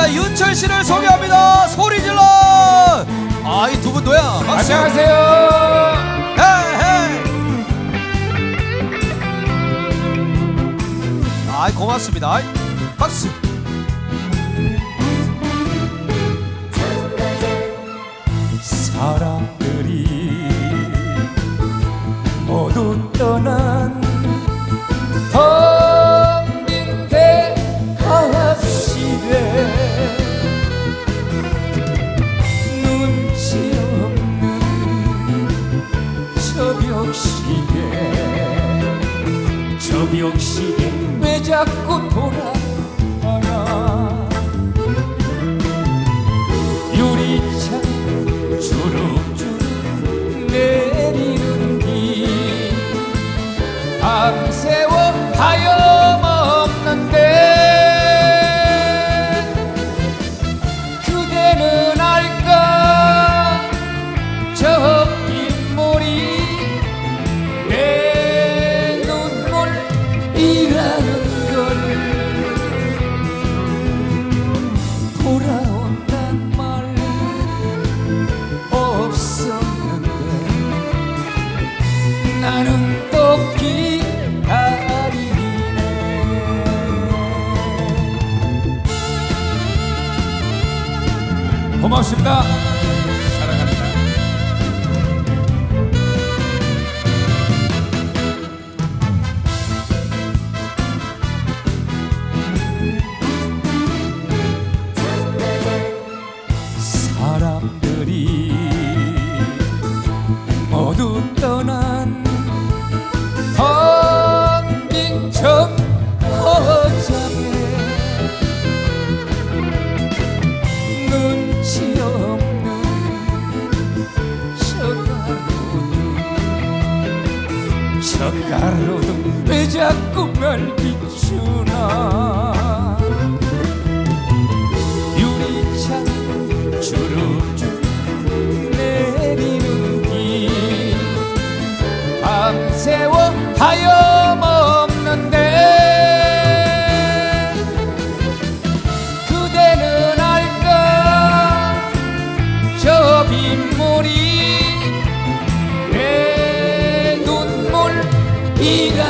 자 윤철 씨를 소개합니다. 소리 질러. 아 이 두분 뭐야? 박수. 안녕하세요. 헤이. 아이 고맙습니다. 아이, 박수. 사람들이 모두 떠난 저벽시계 왜 자꾸 돌아 나는 또 기다리네. 고맙습니다 사랑합니다. 사람들이 모두 떠난 젓가루등 왜 자꾸 날 비추나 유리창 주룩주룩 내리는 비 밤새워 하염없는데 그대는 알까? 저 빗물이